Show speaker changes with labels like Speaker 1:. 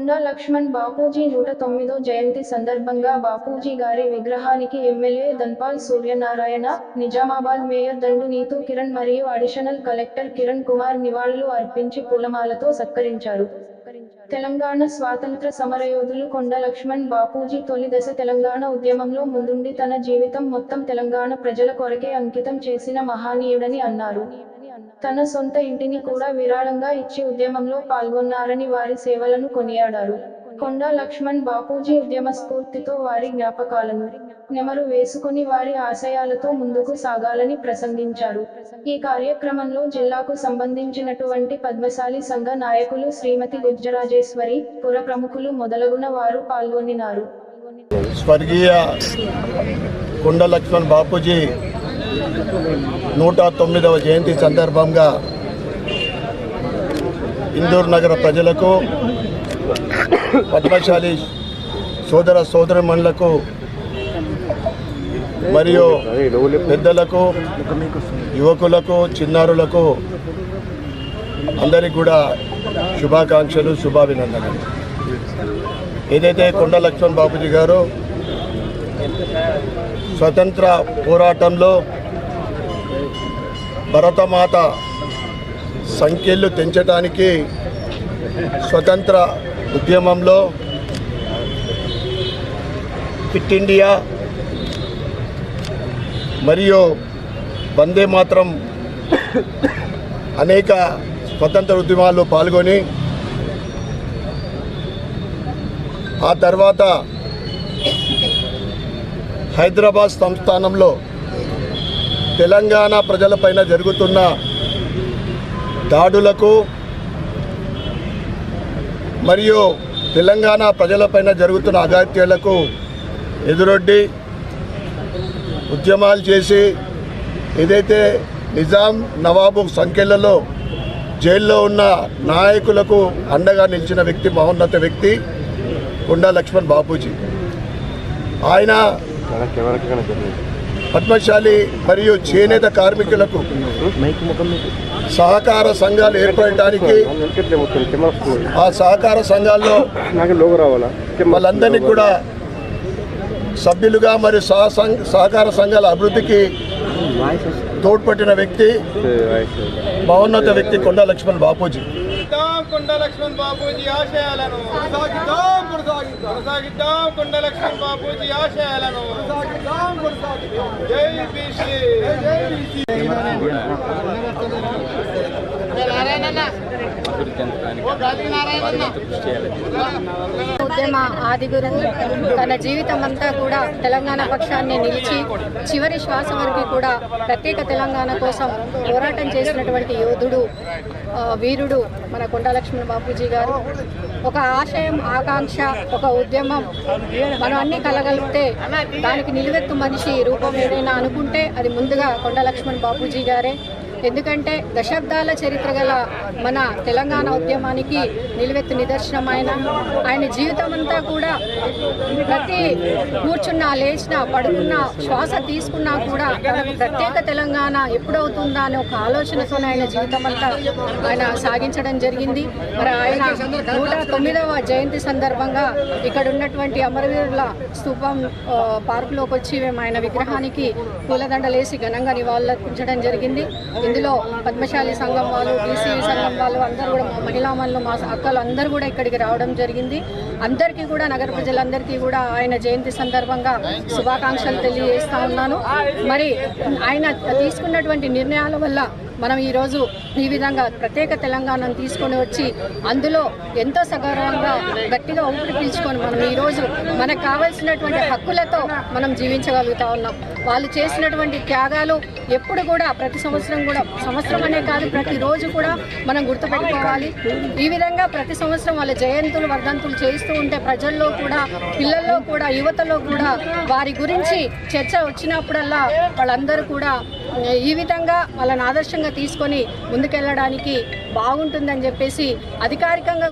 Speaker 1: లక్ష్మణ్ బాపూజీ నూట తొమ్మిదో జయంతి సందర్భంగా బాపూజీ గారి విగ్రహానికి ఎమ్మెల్యే ధన్పాల్ సూర్యనారాయణ నిజామాబాద్ మేయర్ దండు నీతు కిరణ్ మరియు అడిషనల్ కలెక్టర్ కిరణ్ కుమార్ నివాళులు అర్పించి పూలమాలతో సత్కరించారు. తెలంగాణ స్వాతంత్ర సమరయోధులు కొండ లక్ష్మణ్ బాపూజీ తొలి దశ తెలంగాణ ఉద్యమంలో ముందుండి తన జీవితం మొత్తం తెలంగాణ ప్రజల కొరకే అంకితం చేసిన మహానీయుడని అన్నారు. తన సొంత ఇంటిని కూడా విరాళంగా ఇచ్చి ఉద్యమంలో పాల్గొన్నారని వారి సేవలను కొనియాడారు. కొండా లక్ష్మణ్ బాపూజీ ఉద్యమ స్ఫూర్తితో వారి జ్ఞాపకాలను నెమరు వేసుకుని వారి ఆశయాలతో ముందుకు సాగాలని ప్రసంగించారు. ఈ కార్యక్రమంలో జిల్లాకు సంబంధించినటువంటి పద్మశాలి సంఘ నాయకులు శ్రీమతి గుజ్జరాజేశ్వరి పుర ప్రముఖులు మొదలగున వారు పాల్గొనినారు.
Speaker 2: స్వర్గీయ కొండ లక్ష్మణ్ బాపూజీ నూట తొమ్మిదవ జయంతి సందర్భంగా ఇందూరు నగర ప్రజలకు పద్మశాలి సోదర సోదరిమణులకు మరియు పెద్దలకు యువకులకు చిన్నారులకు అందరికీ కూడా శుభాకాంక్షలు శుభాభినందనలు. ఏదైతే కొండ లక్ష్మణ్ బాపూజీ గారు స్వతంత్ర పోరాటంలో భరతమాత సంఖ్యలు తెంచడానికి స్వతంత్ర ఉద్యమంలో ఫిట్ ఇండియా మరియు వందే మాత్రం అనేక స్వతంత్ర ఉద్యమాల్లో పాల్గొని ఆ తర్వాత హైదరాబాద్ సంస్థానంలో తెలంగాణ ప్రజలపైన జరుగుతున్న దాడులకు మరియు తెలంగాణ ప్రజలపైన జరుగుతున్న అగాత్యాలకు ఎదురొడ్డి ఉద్యమాలు చేసి ఏదైతే నిజాం నవాబు సంఖ్యలలో జైల్లో ఉన్న నాయకులకు అండగా నిలిచిన వ్యక్తి మహోన్నత వ్యక్తి కొండా లక్ష్మణ్ బాపూజీ. ఆయన పద్మశాలి మరియు చేనేత కార్మికులకు సహకార సంఘాలు ఏర్పడటానికి ఆ సహకార సంఘాల్లో
Speaker 3: నాకు లోగో రావాలా
Speaker 2: వాళ్ళందరినీ కూడా సభ్యులుగా మరియు సహ సహకార సంఘాల అభివృద్ధికి తోడ్పట్టిన వ్యక్తి మహోన్నత వ్యక్తి కొండా లక్ష్మణ్ బాపూజీ.
Speaker 4: కొనసాగిద్దాం కొండ లక్ష్మణ్ బాపూజీ ఆశయాలను. కొనసాగిద్దాం కొనసాగిద్దాం. కొండ లక్ష్మణ్ బాపూజీ ఆశయాలను. జై బీసీ. జై బీసీ.
Speaker 5: ఉద్యమ ఆది తన జీవితం అంతా కూడా తెలంగాణ పక్షాన్ని నిలిచి చివరి శ్వాస వరకు కూడా ప్రత్యేక తెలంగాణ కోసం పోరాటం చేసినటువంటి యోధుడు వీరుడు మన కొండ లక్ష్మణ బాపూజీ గారు. ఒక ఆశయం ఆకాంక్ష ఒక ఉద్యమం మనం అన్ని కలగలిపితే దానికి నిలువెత్తు మనిషి రూపం ఏదైనా అనుకుంటే అది ముందుగా కొండ లక్ష్మణ్ బాపూజీ గారే. ఎందుకంటే దశాబ్దాల చరిత్ర గల మన తెలంగాణ ఉద్యమానికి నిలువెత్తు నిదర్శనం ఆయన. ఆయన జీవితం అంతా కూడా ప్రతి కూర్చున్నా లేచినా పడుకున్నా శ్వాస తీసుకున్నా కూడా తనకు ప్రత్యేక తెలంగాణ ఎప్పుడవుతుందా అనే ఒక ఆలోచనతో ఆయన జీవితం అంతా ఆయన సాగించడం జరిగింది. మరి ఆయన నూట తొమ్మిదవ జయంతి సందర్భంగా ఇక్కడ ఉన్నటువంటి అమరవీరుల స్థూపం పార్కులోకి వచ్చి మేము ఆయన విగ్రహానికి పూలదండలేసి ఘనంగా నివాళులర్పించడం జరిగింది. ఇందులో పద్మశాలి సంఘం వాళ్ళు బీసీ సంఘం వాళ్ళు అందరూ కూడా మా మహిళా మా అక్కలు అందరూ కూడా ఇక్కడికి రావడం జరిగింది. అందరికీ కూడా నగర ప్రజలందరికీ కూడా ఆయన జయంతి సందర్భంగా శుభాకాంక్షలు తెలియజేస్తా ఉన్నాను. మరి ఆయన తీసుకున్నటువంటి నిర్ణయాల వల్ల మనం ఈరోజు ఈ విధంగా ప్రత్యేక తెలంగాణను తీసుకొని వచ్చి అందులో ఎంతో సగర్వంగా గట్టిగా ఊపిరి పీల్చుకొని మనం ఈరోజు మనకు కావాల్సినటువంటి హక్కులతో మనం జీవించగలుగుతా ఉన్నాం. వాళ్ళు చేసినటువంటి త్యాగాలు ఎప్పుడు కూడా ప్రతి సంవత్సరం కూడా సంవత్సరం అనే కాదు ప్రతిరోజు కూడా మనం గుర్తుపెట్టుకోవాలి. ఈ విధంగా ప్రతి సంవత్సరం వాళ్ళ జయంతులు వర్ధంతులు చేస్తూ ఉంటే ప్రజల్లో కూడా పిల్లల్లో కూడా యువతలో కూడా వారి గురించి చర్చ వచ్చినప్పుడల్లా వాళ్ళందరూ కూడా ఈ విధంగా వాళ్ళని ఆదర్శంగా తీసుకొని ముందుకెళ్ళడానికి బాగుంటుందని చెప్పేసి అధికారికంగా